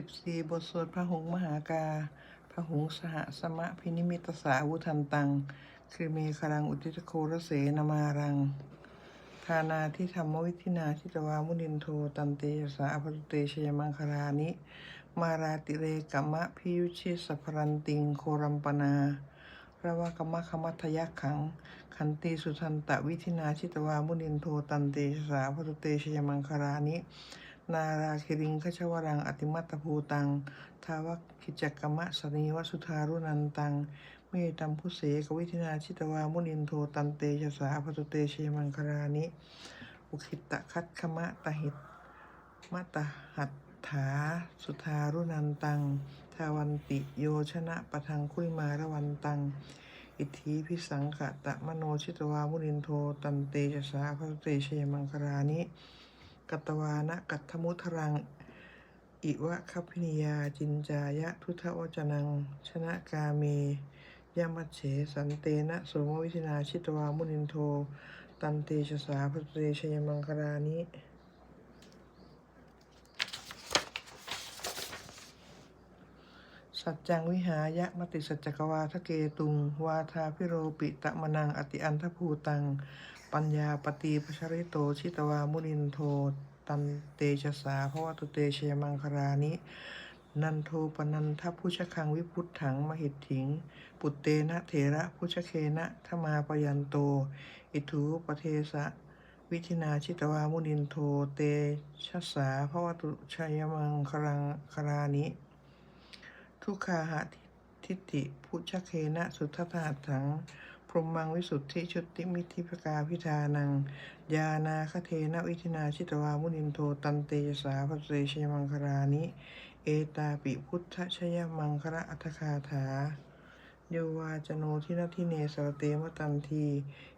สิบสี่บทสวดพระหงส์มหากา พระหงส์สหสมะพินิมิตสาวุทันตัง คือเมครังอุทิตโครเสนมารังทานาที่ธรรมวิธินาทิตวามุนินโทตันเตยสาอภตุเตชยมังคลานิ มาราติเรกัมะพิยุชิสัพรันติงโครัมปนาระวะกมะคมัทยักขัง ขันติสุทันตะวิธินาชิตวามุนินโทตันเตสาพตุเตชยมังคารานิ นาราคิริงคชวรัง อติมัตตภูตัง ทาวคิจักกมะสนีวสุธารุนันตัง เมตัมพุเสกวิธินาชิตวามุนินโทตันเตชะสาพตุเตชยมังคารานิ อุคิตะคัตขมะตหิตมัตตหัตถาสุธารุนันตัง ทาวันติโยชนะปะทังคุยมาระวันตัง อิทธิพิสังขตะมโนชิตวามุนินโทตันเตชะสาพระเตชยมังครานิ กัตวานะกัตถมุทรัง อิวะคัพพินิยาจินจายะทุทวจนัง ชนะกาเมยามัเฉสันเตนะโสมวิชินาชิตวามุนินโท ตันเตชะสาพระเตชยมังครานิสัจจังวิหายะมติสัจจกวาทะเกตุง วาทาพิโรปิตะมนังอติอันทภูตัง ปัญญาปฏิปชริโตชิตวามุนินโทตันเตชะสาภวตุเตชยมังคารานิ นันโทปนันทพุชคังวิพุทธังมหิตถิง ปุตเตนะเถระพุชเคนะทมาปยันโต อิทูปเทสะวิธินาชิตวามุนินโทเตชะสาภวตุชยมังครังคารานิ ทุกขาหะทิฏฐิพุชเคนะสุทธาถัง รมังวิสุทธิชุติมิธิปกาพิธานัง ยานาคเทนะวิธินาชิตวามุนินโทตันเตยสาพเตชยมังคารานิ เอตาปิพุทธชยมังคระอัตคาถาโยวาจโนทินทิเนสรเตมตันที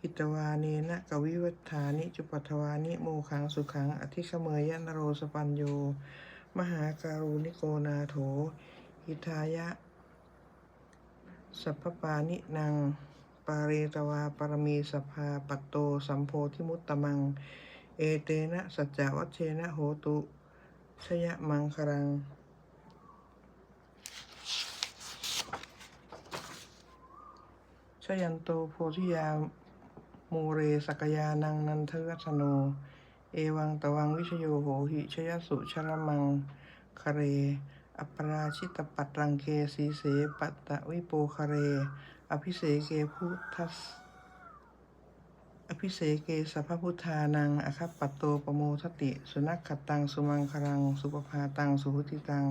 หิตวาเนนะกวิวัฏฐานิจุปัทวานิโมขังสุขังอธิขเมยนโรสปัญโย มหาการุณิโกนาโถ หิทายะ สัพพปานินัง ปาเรตวาปรมีสภาปัตโตสัมโพธิมุตตมัง เอเตนะสัจจวัชเชนะโหตุชยมังครัง ชยันโตโพธิยามูเรสกยานังนันทวัฒโน เอวังตวังวิชโยโหหิชยสุชรมังคเร อัปราชิตปัตรังเกสีเสปัตตะวิโปคเร อภิเสเกพุทธัสอภิเสเกสัพพุทธานังอคัปปัตโตปโมทติ สุนักขตัง สุมังคลัง สุปภาตัง สุหุติตัง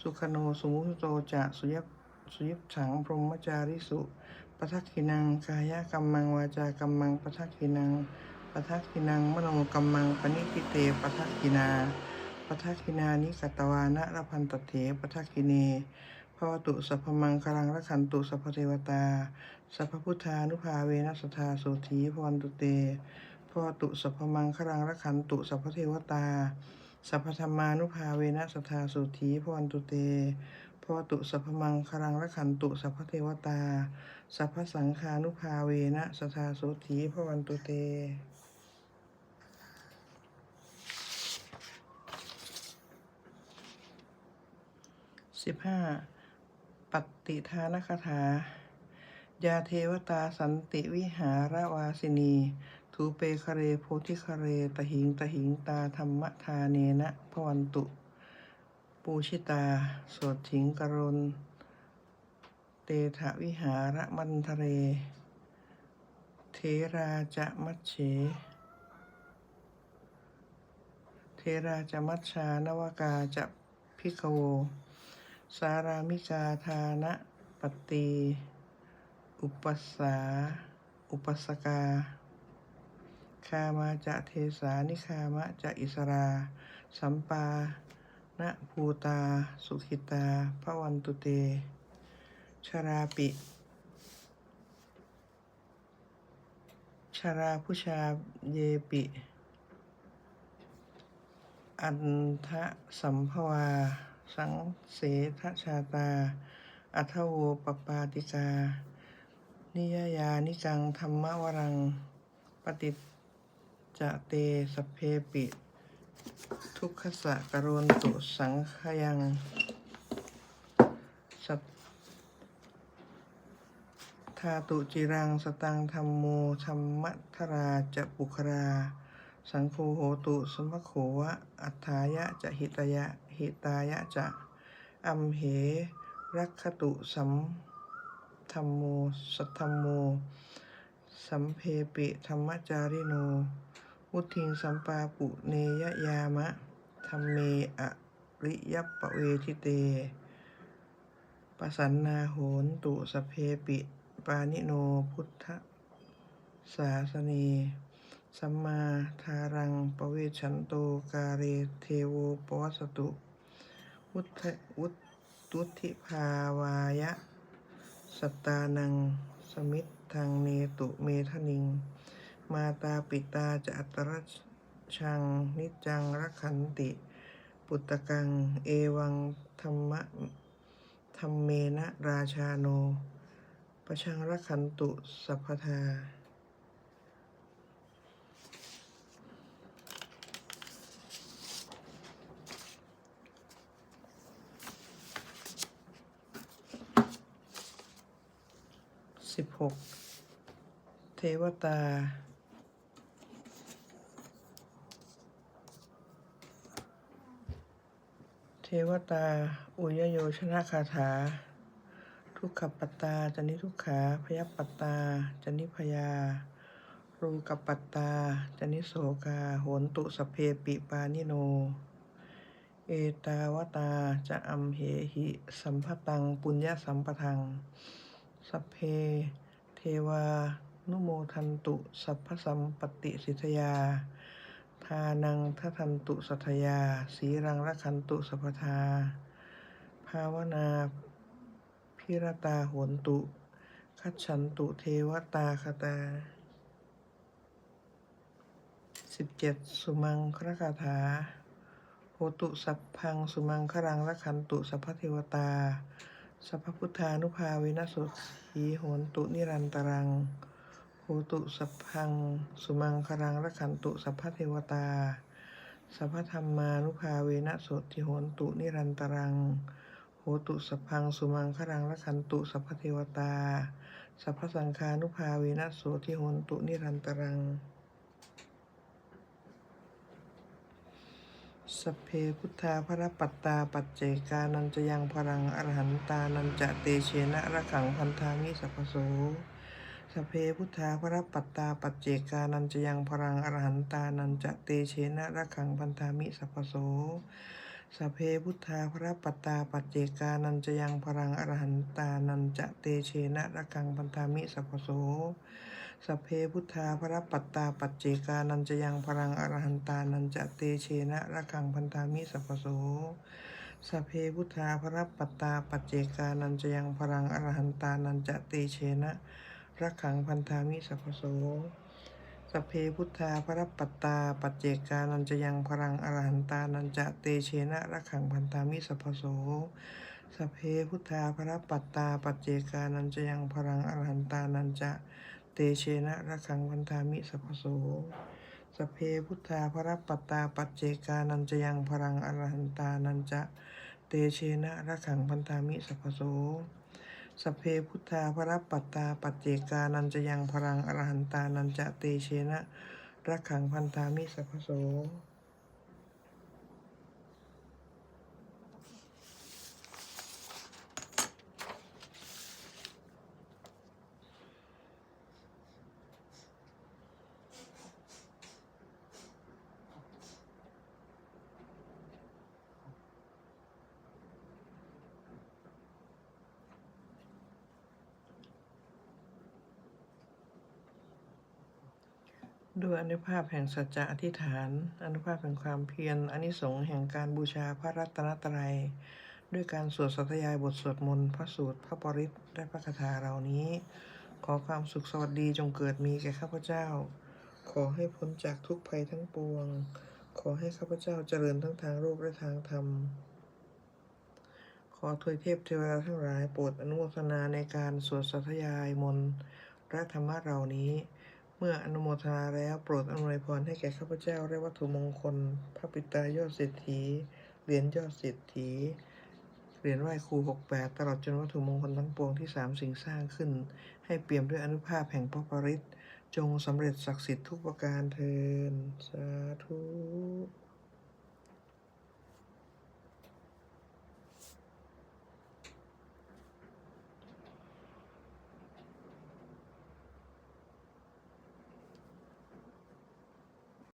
สุขโน สุมุตโตจะสุยบสุยิบฉังพรหมจาริสุปทักขินัง กายกรรมัง วาจากรรมังปทักขินังปทักขินังมโนกรรมังปณิทิเตปทักขินาปทักขินานิกัตตวานะระพันตเถปทักขิเน ภวตุสัพพมังคลังระขันตุสัพพเทวตา สัพพพุทธานุภาเวนัสธาโสธีพวันตุเตพวตุสัพพมังคลังระขันตุสัพพเทวตา สัพพธรรมานุภาเวนัสธาโสธีพวันตุเตพวตุสัพพมังคลังระขันตุสัพพเทวตา สัพพสังฆานุภาเวนะสธาโสธีพวันตุเตสิบห้า ปฏิทานคาถา ยาเทวตาสันติวิหารวาสินีทูเปคเรโพธิคเรตหิงตหิงตาธรรมทาเนนะพวันตุ ปูชิตา สวดถิงกรณเตถะวิหารมันทะเร เทราจะมัชเฉเทราจะมัชชานวกาจะพิกโว สารามิกาทานะปฏิ อุปสา อุปสกา คามาจะเทสานิคามะจะอิสรา สัมปานะภูตา สุขิตาพระวันตุเต ชราปิ ชราผู้ชาเยปิ อันทะสัมภวา สังเสทชาตา อัทโวปปาติกา นิยยานิกังธรรมวรัง ปฏิจะเตสเพปิ ทุกขสะกะโรนตุสังขยัง สัทธาตุจิรังสตังธรรมโมธรรมทราจะปุครา สังโฆโหตุสมะโขวะ อัฏฐายะจะหิตยะหิตายะจะอัมเหรักขตุสัมธรรมโมสัทธรรมโม สัมเพปิธรรมจาริโนวุทิงสัมปาปุเนยยามะธรรมเมอริยปะเวทิเตปสันนาโหนตุสเพปิ ปานิโนพุทธศาสเน สัมมาทารังปเวชันโตกาเรเทโวปวัสตุ วุฒวุตุธิภาวายะ สัตตานัง สมิทธังเนตุเมทนิง มาตาปิตาจะอัตรชัง นิจังรักขันติ ปุตตะกัง เอวังธรรมะธรรมเมนะราชาโน ประชังรักขันตุสัพพทา สิบหกเทวตา เทวตา อุยโยชนะคาถา ทุกขปตาจนิทุกขา พยปตาจนิพยา รูกปัตตาจนิโสกา โหนตุสเพปิปานิโน เอตาวตาจะอัมเหหิ สัมภตัง ปุญญสัมปทัง สัพเพ เทวา นุโมทันตุ สัพพสัมปติสิทธยา ทานังทัทันตุสัทธยา สีรังรักขันตุสัพพทา ภาวนาพิรตาโหนตุ คัจฉันตุเทวตาคตาสิบเจ็ดสุมังครคาถาโหตุสัพพังสุมังครังรักขันตุสัพพเทวตา สัพพพุทธานุภาเวนัสสุขีโหนตุนิรันตรังโหตุสัพพัง สุมังครังรักขันตุสัพพเทวตา สัพพธรรมานุภาเวนัสสุทิโหนตุนิรันตรังโหตุสัพพังสุมังครังรักขันตุสัพพเทวตา สัพพสังฆานุภาเวนัสสุทิโหนตุนิรันตรัง สเพพุทธาพระปัตตาปัจเจกานันจะยังพรังอรหันตานันจะเตเชนะระขังพันธามิสัพโสสเพพุทธาพระปัตตาปัจเจกานันจะยังพรังอรหันตานันจะเตเชนะระขังพันธามิสัพโสสเพพุทธาพระปัตตาปัจเจกานันจะยังพรังอรหันตานันจะเตเชนะระขังพันธามิสัพโส สัพเพพุทธาพระปัตตาปัจเจกานันจะยังพรังอรหันตานันจะเตเชนะระคังพันธามิสัพโสสัพเพพุทธาพระปัตตาปัจเจกานันจะยังพรังอรหันตานันจะเตเชนะระคังพันธามิสัพโสสัพเพพุทธาพระปัตตาปัจเจกานันจะยังพรังอรหันตานันจะเตเชนะระคังพันธามิสัพโสสัพเพพุทธาพระปัตตาปัจเจกานันจะยังพรังอรหันตานันจะ เตเชนะระคังพันธามิสัพโสสเพพุทธาพระปัตตาปัจเจกานันจะยังพลังอรหันตานันจะเตเชนะระคังพันธามิสัพโสสเพพุทธาพระปัตตาปัจเจกานันจะยังพลังอรหันตานันจะเตเชนะระคังพันธามิสัพโส ด้วยอนุภาพแห่งสัจจะอธิษฐาน อนุภาพแห่งความเพียรอนิสงส์แห่งการบูชาพระรัตนตรัย ด้วยการสวดสัตยายบทสวดมนต์พระสูตรพระปริตและพระคาถาเหล่านี้ ขอความสุขสวัสดีจงเกิดมีแก่ข้าพเจ้า ขอให้พ้นจากทุกภัยทั้งปวง ขอให้ข้าพเจ้าเจริญทั้งทางโลกและทางธรรม ขอทวยเทพเทวดาทั้งหลายโปรดอนุโมทนาในการสวดสัตยายมนต์และธรรมะเหล่านี้ เมื่ออนุโมทนาแล้วโปรดอำนวยพรให้แก่ข้าพเจ้าและวัตถุมงคล พระปิตายอดเศรษฐี เหรียญยอดเศรษฐี เหรียญไหว้ครูหกแปดตลอดจนวัตถุมงคลทั้งปวงที่สามสิ่งสร้างขึ้น ให้เปี่ยมด้วยอนุภาพแห่งพระปริตจงสำเร็จศักดิ์สิทธิ์ทุกประการเทินสาธุ